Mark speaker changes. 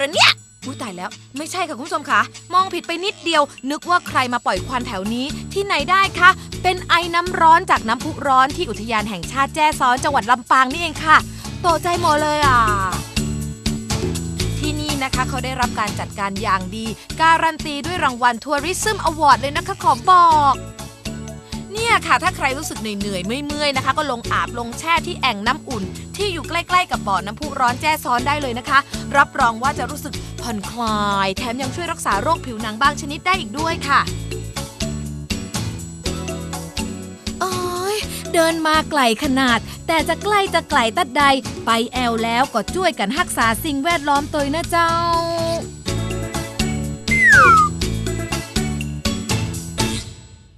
Speaker 1: รู้ตายแล้วไม่ใช่ค่ะคุณผู้ชมคะมองผิดไปนิดเดียว นึกว่าใครมาปล่อยควันแถวนี้ที่ไหนได้คะเป็นไอน้ำร้อนจากน้ำพุร้อนที่อุทยานแห่งชาติแจ้ซ้อนจังหวัดลำปางนี่เองค่ะตกใจหมดเลยอะที่นี่นะคะเขาได้รับการจัดการอย่างดี การันตีด้วยรางวัล Tourism Award เลยนะคะขอบอก เนี่ยค่ะถ้าใครรู้สึกเหนื่อยๆเมื่อยๆนะคะ ก็ลงอาบลงแช่ที่แอ่งน้ำอุ่น ที่อยู่ใกล้ๆกับบ่อน้ำพุร้อนแจ้ซ้อนได้เลยนะคะ รับรองว่าจะรู้สึกผ่อนคลาย แถมยังช่วยรักษาโรคผิวหนังบางชนิดได้อีกด้วยค่ะโอ้ยเดินมาไกลขนาด แต่จะใกล้จะไกลตัดใด ไปแอลแล้วก็ช่วยกันรักษาสิ่งแวดล้อมตัวนะเจ้า